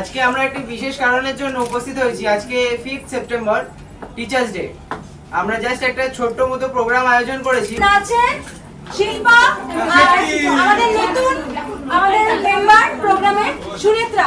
আজকে আমরা একটি বিশেষ কারণের জন্য উপস্থিত হয়েছি। আজকে ফিফথ সেপ্টেম্বর টিচার্স ডে আমরা জাস্ট একটা ছোট্ট মতো প্রোগ্রাম আয়োজন করেছি। শিল্পা আর আমাদের নতুন আমাদের মেম্বার প্রোগ্রামে সুনেত্রা।